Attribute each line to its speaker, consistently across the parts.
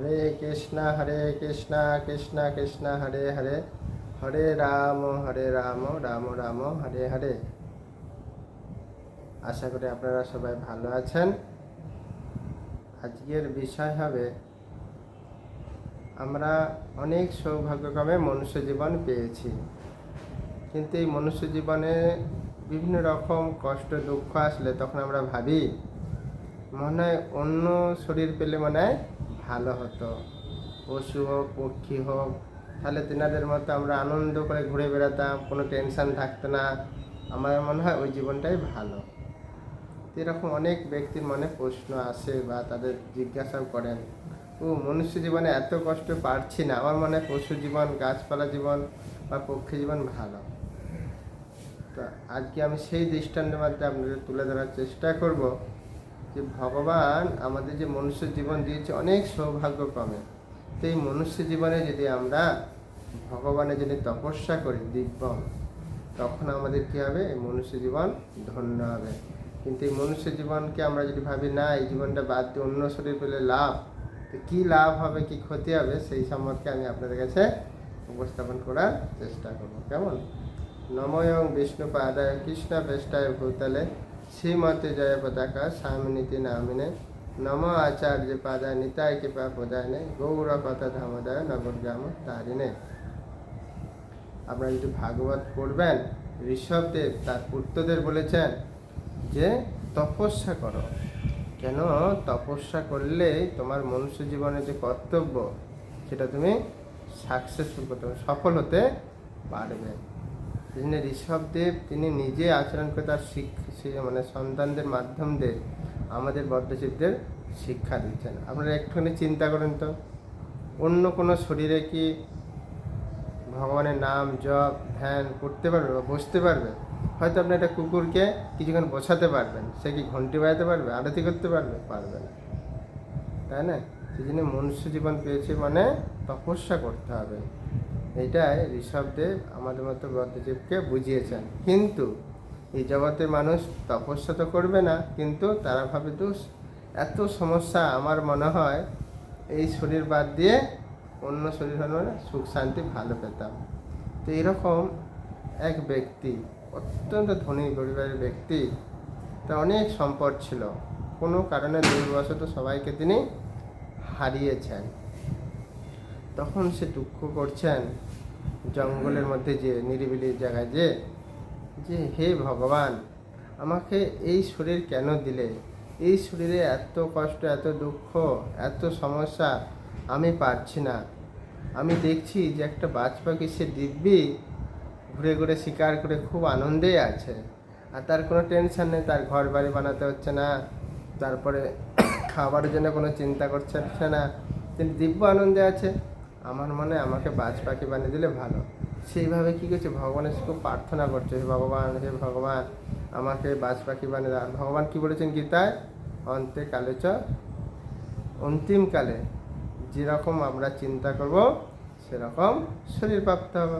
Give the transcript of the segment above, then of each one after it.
Speaker 1: হরে কৃষ্ণ হরে কৃষ্ণ কৃষ্ণ কৃষ্ণ হরে হরে হরে রাম হরে রাম রাম রাম হরে হরে আশা করি আপনারা সবাই ভালো আছেন আজকের বিষয় হবে আমরা অনেক সৌভাগ্যক্রমে মনুষ্য জীবন পেয়েছি কিন্তু এই মনুষ্য জীবনে বিভিন্ন রকম কষ্ট দুঃখ আসলে তখন আমরা ভাবি মনে হয় অন্য শরীর পেলে মনে হয় ভালো হতো পশু হোক পক্ষী হোক তাহলে তেনাদের মতো আমরা আনন্দ করে ঘুরে বেড়াতাম কোনো টেনশান থাকতো না আমার মনে হয় ওই জীবনটাই ভালো এরকম অনেক ব্যক্তির মনে প্রশ্ন আসে বা তাদের জিজ্ঞাসাও করেন ও মনুষ্য জীবনে এত কষ্ট পারছি না আমার মনে পশু জীবন গাছপালা জীবন বা পক্ষী জীবন ভালো তো আজকে আমি সেই দৃষ্টান্তের মাধ্যমে আপনাদের তুলে ধরার চেষ্টা করব যে ভগবান আমাদের যে মনুষ্য জীবন দিয়েছে অনেক সৌভাগ্য তো এই মনুষ্য জীবনে যদি আমরা ভগবানের জন্য তপস্যা করি দিব্য তখন আমাদের কী হবে এই মনুষ্য জীবন ধন্য হবে কিন্তু এই মনুষ্য জীবনকে আমরা যদি ভাবি না এই জীবনটা বাদ দিয়ে অন্য শরীর পেলে লাভ তো কী লাভ হবে কি ক্ষতি হবে সেই সম্পর্কে আমি আপনাদের কাছে উপস্থাপন করার চেষ্টা করব কেমন নময়ং বিষ্ণু পাদায় কৃষ্ণ বেষ্টায় ভূতলে জয় जयपता का নামিনে নম আচার্য পাদা पादा কৃপা পদায় নে গৌর কথা ধামদায় নগরগ্রাম তারিণে আপনারা যদি ভাগবত পড়বেন ঋষভদেব তার পুত্রদের বলেছেন যে তপস্যা করো কেন তপস্যা করলে তোমার মনুষ্য জীবনে যে কর্তব্য সেটা তুমি সাকসেসফুল করতে সফল হতে পারবে সেখানে ঋষভদেব তিনি নিজে আচরণ করে তার শিক্ষা মানে সন্তানদের মাধ্যম দিয়ে আমাদের বদ্ধজীবদের শিক্ষা দিচ্ছেন আপনারা একটুখানি চিন্তা করেন তো অন্য কোনো শরীরে কি ভগবানের নাম জপ ধ্যান করতে পারবে বা বসতে পারবে হয়তো আপনি একটা কুকুরকে কিছুক্ষণ বসাতে পারবেন সে কি ঘন্টি বাজাতে পারবে আরতি করতে পারবে পারবে না তাই না সেই জন্য মনুষ্য জীবন পেয়েছে মানে তপস্যা করতে হবে এটাই ঋষভদেব আমাদের মতো বদ্ধদেবকে বুঝিয়েছেন কিন্তু এই জগতে মানুষ তপস্যা তো করবে না কিন্তু তারা ভাবে তো এত সমস্যা আমার মনে হয় এই শরীর বাদ দিয়ে অন্য শরীর হল মানে সুখ শান্তি ভালো পেতাম তো এরকম এক ব্যক্তি অত্যন্ত ধনী পরিবারের ব্যক্তি তা অনেক সম্পদ ছিল কোনো কারণে দুর্বশত সবাইকে তিনি হারিয়েছেন তখন সে দুঃখ করছেন জঙ্গলের মধ্যে যে নিরিবিলির জায়গায় যে যে হে ভগবান আমাকে এই শরীর কেন দিলে এই শরীরে এত কষ্ট এত দুঃখ এত সমস্যা আমি পারছি না আমি দেখছি যে একটা বাজ পাখি সে দিব্যি ঘুরে ঘুরে শিকার করে খুব আনন্দে আছে আর তার কোনো টেনশন নেই তার ঘর বাড়ি বানাতে হচ্ছে না তারপরে খাবারের জন্য কোনো চিন্তা করছে না তিনি দিব্য আনন্দে আছে আমার মনে আমাকে বাজ পাখি বানিয়ে দিলে ভালো সেইভাবে কী করছে ভগবানের খুব প্রার্থনা করছে হে ভগবান হে ভগবান আমাকে বাজ পাখি বানিয়ে দাও ভগবান কী বলেছেন গীতায় অন্তে কালে চ অন্তিমকালে যেরকম আমরা চিন্তা করব সেরকম শরীর প্রাপ্ত হবে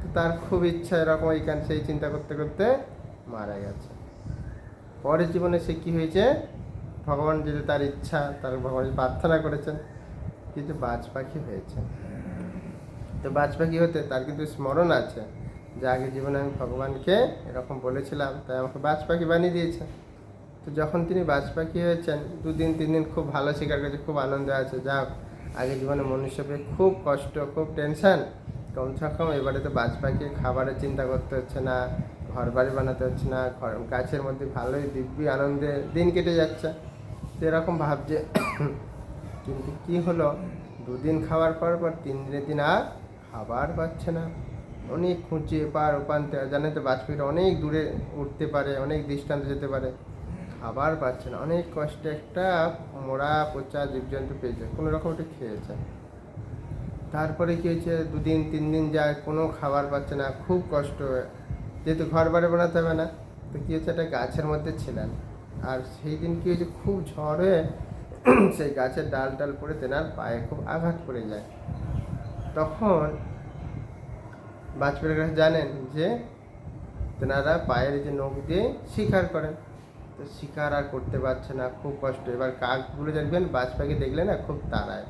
Speaker 1: তো তার খুব ইচ্ছা এরকম এইখানে সেই চিন্তা করতে করতে মারা গেছে পরের জীবনে সে কী হয়েছে ভগবান যেটা তার ইচ্ছা তার ভগবান প্রার্থনা করেছেন কিন্তু বাজ পাখি হয়েছে তো বাজপাখি হতে তার কিন্তু স্মরণ আছে যে আগে জীবনে আমি ভগবানকে এরকম বলেছিলাম তাই আমাকে বাজ পাখি বানিয়ে দিয়েছে তো যখন তিনি বাজ পাখি হয়েছেন দুদিন তিন দিন খুব ভালো শিকার করেছে খুব আনন্দ আছে যা আগে জীবনে মনুষ্য পেয়ে খুব কষ্ট খুব টেনশন কমসে কম এবারে তো বাজ পাখি খাবারের চিন্তা করতে হচ্ছে না ঘর বাড়ি বানাতে হচ্ছে না ঘর গাছের মধ্যে ভালোই দিব্যি আনন্দে দিন কেটে যাচ্ছে তো এরকম ভাবছে কিন্তু কী হলো দুদিন খাওয়ার পর পর তিন দিনের দিন আর খাবার পাচ্ছে না অনেক খুঁজে পার ওপান্তে জানেন তো বাজপেয়ীরা অনেক দূরে উঠতে পারে অনেক দৃষ্টান্ত যেতে পারে খাবার পাচ্ছে না অনেক কষ্টে একটা মোড়া পচা জীবজন্তু পেয়েছে কোনো রকম একটু খেয়েছে তারপরে কী হয়েছে দুদিন তিন দিন যায় কোনো খাবার পাচ্ছে না খুব কষ্ট যেহেতু ঘর বাড়ি বানাতে হবে না তো কী হয়েছে একটা গাছের মধ্যে ছিলেন আর সেই দিন কী হয়েছে খুব ঝড় হয়ে সেই গাছের ডাল ডাল পড়ে তেনার পায়ে খুব আঘাত পড়ে যায় তখন বাজপেয়ীর কাছে জানেন যে তেনারা পায়ের যে নখ দিয়ে শিকার করেন তো শিকার আর করতে পারছে না খুব কষ্ট এবার কাকগুলো দেখবেন বাজপাখি দেখলে না খুব তাড়ায়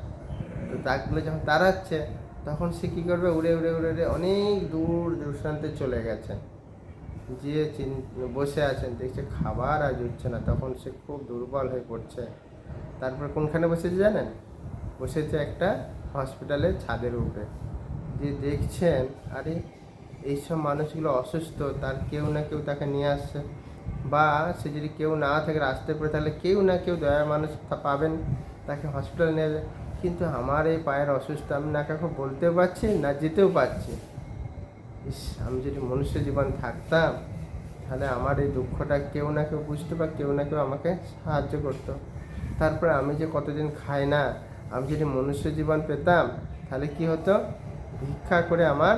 Speaker 1: তো কাকগুলো যখন তাড়াচ্ছে তখন সে কী করবে উড়ে উড়ে উড়ে উড়ে অনেক দূর দূরান্তে চলে গেছে যে বসে আছেন দেখছে খাবার আর জুটছে না তখন সে খুব দুর্বল হয়ে পড়ছে তারপর কোনখানে বসেছে জানেন বসেছে একটা হসপিটালের ছাদের উপরে যে দেখছেন আরে এইসব মানুষগুলো অসুস্থ তার কেউ না কেউ তাকে নিয়ে আসছে বা সে যদি কেউ না থাকে রাস্তায় পড়ে তাহলে কেউ না কেউ দয়া মানুষ পাবেন তাকে হসপিটালে নিয়ে যাবে কিন্তু আমার এই পায়ের অসুস্থ আমি না কাউকে বলতেও পারছি না যেতেও পারছি ইস আমি যদি মনুষ্য জীবন থাকতাম তাহলে আমার এই দুঃখটা কেউ না কেউ বুঝতে বা কেউ না কেউ আমাকে সাহায্য করতো তারপরে আমি যে কতদিন খাই না আমি যদি মনুষ্য জীবন পেতাম তাহলে কি হতো ভিক্ষা করে আমার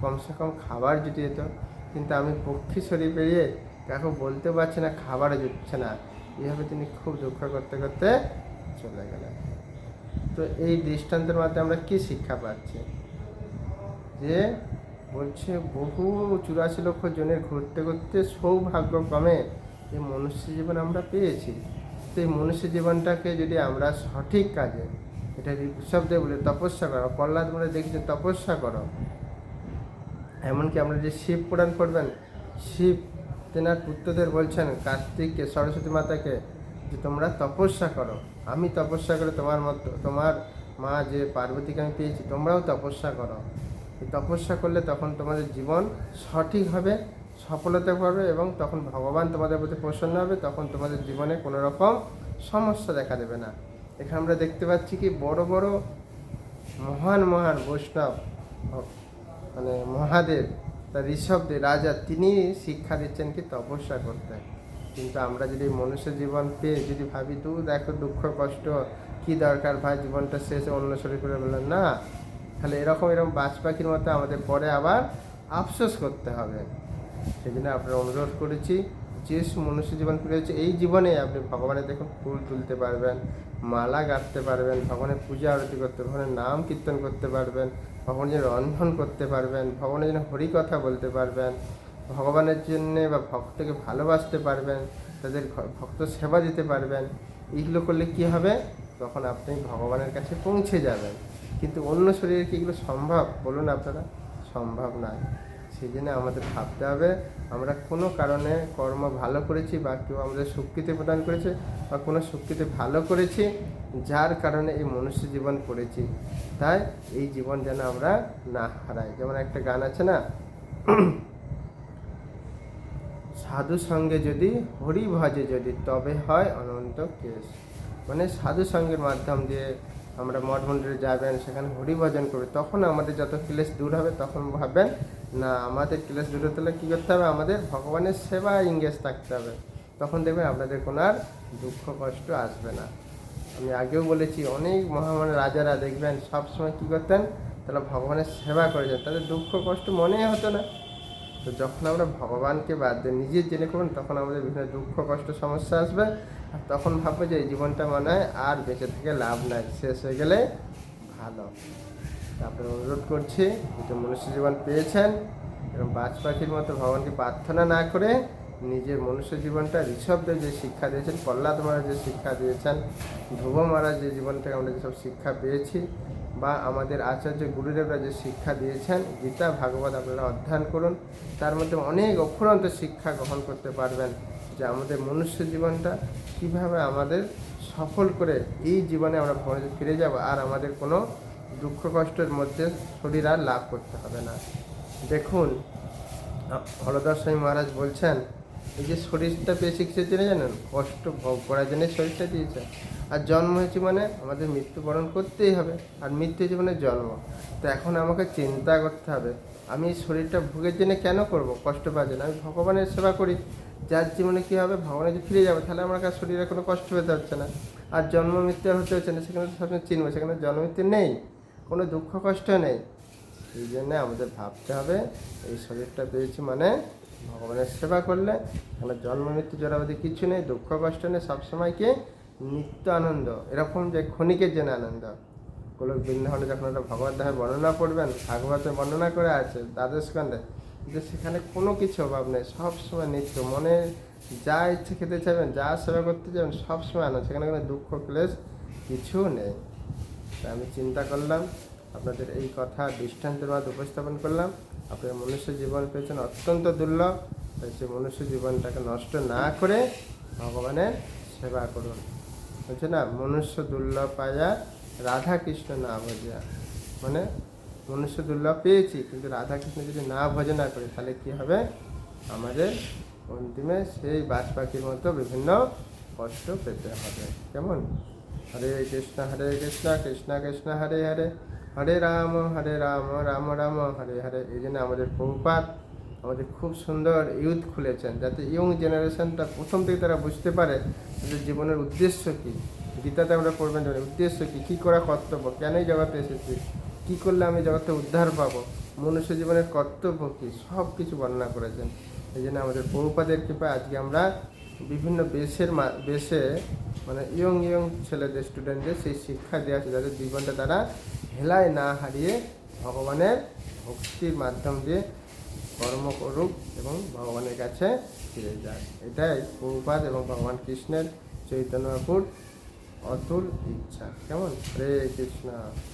Speaker 1: কমসে কম খাবার জুটে যেত কিন্তু আমি পক্ষী শরীর পেরিয়ে কাকু বলতে পারছি না খাবারও জুটছে না এইভাবে তিনি খুব দুঃখ করতে করতে চলে গেলেন তো এই দৃষ্টান্তের মাধ্যমে আমরা কি শিক্ষা পাচ্ছি যে বলছে বহু চুরাশি লক্ষ জনের ঘুরতে ঘুরতে সৌভাগ্যক্রমে এই মনুষ্য জীবন আমরা পেয়েছি তো এই মনুষ্য জীবনটাকে যদি আমরা সঠিক কাজে এটা শব্দে বলে তপস্যা করো প্রহ্লাদ বলে দেখছে তপস্যা করো এমনকি আমরা যে শিব পুরাণ করবেন শিব তেনার পুত্রদের বলছেন কার্তিককে সরস্বতী মাতাকে যে তোমরা তপস্যা করো আমি তপস্যা করে তোমার মতো তোমার মা যে পার্বতীকে আমি পেয়েছি তোমরাও তপস্যা করো তপস্যা করলে তখন তোমাদের জীবন সঠিক হবে সফলতা করবে এবং তখন ভগবান তোমাদের প্রতি প্রসন্ন হবে তখন তোমাদের জীবনে কোনো রকম সমস্যা দেখা দেবে না এখানে আমরা দেখতে পাচ্ছি কি বড় বড় মহান মহান বৈষ্ণব মানে মহাদেব তার ঋষভদেব রাজা তিনি শিক্ষা দিচ্ছেন কি তপস্যা করতে কিন্তু আমরা যদি মনুষ্য জীবন পেয়ে যদি ভাবি তু দেখো দুঃখ কষ্ট কি দরকার ভাই জীবনটা শেষে অন্য শরীর করে বললেন না তাহলে এরকম এরকম বাজ পাখির মতো আমাদের পরে আবার আফসোস করতে হবে সেখানে আপনার অনুরোধ করেছি যে মনুষ্য জীবন হচ্ছে এই জীবনে আপনি ভগবানের দেখুন ফুল তুলতে পারবেন মালা গাঁথতে পারবেন ভগবানের পূজা আরতি করতে ভগবানের নাম কীর্তন করতে পারবেন ভগবানের জন্য রন্ধন করতে পারবেন ভগবানের জন্য হরি কথা বলতে পারবেন ভগবানের জন্যে বা ভক্তকে ভালোবাসতে পারবেন তাদের ভক্ত সেবা দিতে পারবেন এইগুলো করলে কি হবে তখন আপনি ভগবানের কাছে পৌঁছে যাবেন কিন্তু অন্য শরীরে কি এগুলো সম্ভব বলুন আপনারা সম্ভব নয় সেই জন্য আমাদের ভাবতে হবে আমরা কোনো কারণে কর্ম ভালো করেছি বা কেউ আমাদের সুক্তিতে প্রদান করেছে বা কোনো সুক্তিতে ভালো করেছি যার কারণে এই মনুষ্য জীবন পড়েছি তাই এই জীবন যেন আমরা না হারাই যেমন একটা গান আছে না সাধু সঙ্গে যদি হরি ভজে যদি তবে হয় অনন্ত কেশ মানে সাধু সঙ্গের মাধ্যম দিয়ে আমরা মঠ মন্দিরে যাবেন সেখানে হরিভজন করবে তখন আমাদের যত ক্লেশ দূর হবে তখন ভাববেন না আমাদের ক্লাস তাহলে কী করতে হবে আমাদের ভগবানের সেবা ইংগেজ থাকতে হবে তখন দেখবেন আপনাদের কোনো আর দুঃখ কষ্ট আসবে না আমি আগেও বলেছি অনেক মহামান রাজারা দেখবেন সবসময় কী করতেন তারা ভগবানের সেবা করেছেন তাদের দুঃখ কষ্ট মনে হতো না তো যখন আমরা ভগবানকে বাদ দিয়ে নিজে জেনে করুন তখন আমাদের বিভিন্ন দুঃখ কষ্ট সমস্যা আসবে আর তখন ভাববো যে এই জীবনটা মনে হয় আর বেঁচে থেকে লাভ নাই শেষ হয়ে গেলে ভালো আপনার অনুরোধ করছি এটা মনুষ্য জীবন পেয়েছেন এবং বাজ পাখির মতো ভগবানকে প্রার্থনা না করে নিজের মনুষ্য জীবনটা ঋষভদের যে শিক্ষা দিয়েছেন প্রহ্লাদ মহারাজ যে শিক্ষা দিয়েছেন ধ্রুব মহারাজ যে জীবন থেকে আমরা যেসব শিক্ষা পেয়েছি বা আমাদের আচার্য গুরুদেবরা যে শিক্ষা দিয়েছেন গীতা ভাগবত আপনারা অধ্যয়ন করুন তার মধ্যে অনেক অফুরন্ত শিক্ষা গ্রহণ করতে পারবেন যে আমাদের মনুষ্য জীবনটা কিভাবে আমাদের সফল করে এই জীবনে আমরা ভগবান ফিরে যাব আর আমাদের কোনো দুঃখ কষ্টের মধ্যে শরীর আর লাভ করতে হবে না দেখুন হরদাস স্বামী মহারাজ বলছেন এই যে শরীরটা পেয়ে শিখছে জন্য জানেন কষ্ট ভোগ করার জন্যই শরীরটা দিয়েছে আর জন্ম হয়েছে মানে আমাদের মৃত্যুবরণ করতেই হবে আর মৃত্যু হয়েছে মানে জন্ম তো এখন আমাকে চিন্তা করতে হবে আমি এই শরীরটা ভোগের জন্য কেন করব কষ্ট পাওয়ার জন্য আমি ভগবানের সেবা করি যার জীবনে কী হবে ভগবানে যদি ফিরে যাবে তাহলে আমার কাছে শরীরে কোনো কষ্ট পেতে হচ্ছে না আর জন্ম মৃত্যু হতে হচ্ছে না সেখানে সবসময় চিনবো সেখানে জন্মমৃত্যু নেই কোনো দুঃখ কষ্ট নেই এই জন্যে আমাদের ভাবতে হবে এই শরীরটা পেয়েছি মানে ভগবানের সেবা করলে এখানে জন্ম মৃত্যু জড়াবাদী কিছু নেই দুঃখ কষ্ট নেই সবসময় কি নিত্য আনন্দ এরকম যে ক্ষণিকের জন্য আনন্দ গোলক বৃন্দাবনে যখন একটা ভগবত দেহের বর্ণনা করবেন ভাগবতের বর্ণনা করে আছে দ্বাদশ স্কন্ধে কিন্তু সেখানে কোনো কিছু অভাব নেই সবসময় নিত্য মনে যা ইচ্ছে খেতে চাইবেন যা সেবা করতে চাইবেন সবসময় আনন্দ সেখানে কোনো দুঃখ ক্লেশ কিছু নেই তাই আমি চিন্তা করলাম আপনাদের এই কথা দৃষ্টান্তের মাধ্যমে উপস্থাপন করলাম আপনার মনুষ্য জীবন পেয়েছেন অত্যন্ত দুর্লভ তাই সে মনুষ্য জীবনটাকে নষ্ট না করে ভগবানের সেবা করুন বলছে না মনুষ্য দুর্লভ পায়া রাধা কৃষ্ণ না বোঝা মানে মনুষ্য দুর্লভ পেয়েছি কিন্তু রাধাকৃষ্ণ যদি না ভোজ না করে তাহলে কি হবে আমাদের অন্তিমে সেই বাজ পাখির মতো বিভিন্ন কষ্ট পেতে হবে কেমন হরে কৃষ্ণ হরে কৃষ্ণ কৃষ্ণ কৃষ্ণ হরে হরে হরে রাম হরে রাম রাম রাম হরে হরে এই জন্য আমাদের প্রভুপাত আমাদের খুব সুন্দর ইউথ খুলেছেন যাতে ইয়ং জেনারেশনটা প্রথম থেকে তারা বুঝতে পারে তাদের জীবনের উদ্দেশ্য কী গীতাতে আমরা পড়বেন উদ্দেশ্য কী কী করা কর্তব্য কেনই জগতে এসেছি কী করলে আমি জগতে উদ্ধার পাবো মনুষ্য জীবনের কর্তব্য কী সব কিছু বর্ণনা করেছেন এই জন্য আমাদের প্রভুপাদের কৃপায় আজকে আমরা বিভিন্ন বেশের মা বেশে মানে ইয়ং ইয়ং ছেলেদের স্টুডেন্টদের সেই শিক্ষা দেওয়া আছে যাতে জীবনটা তারা হেলায় না হারিয়ে ভগবানের ভক্তির মাধ্যম দিয়ে কর্ম করুক এবং ভগবানের কাছে ফিরে যাক এটাই প্রভুপাত এবং ভগবান কৃষ্ণের চৈতন্যপুর অতুল ইচ্ছা কেমন হরে কৃষ্ণ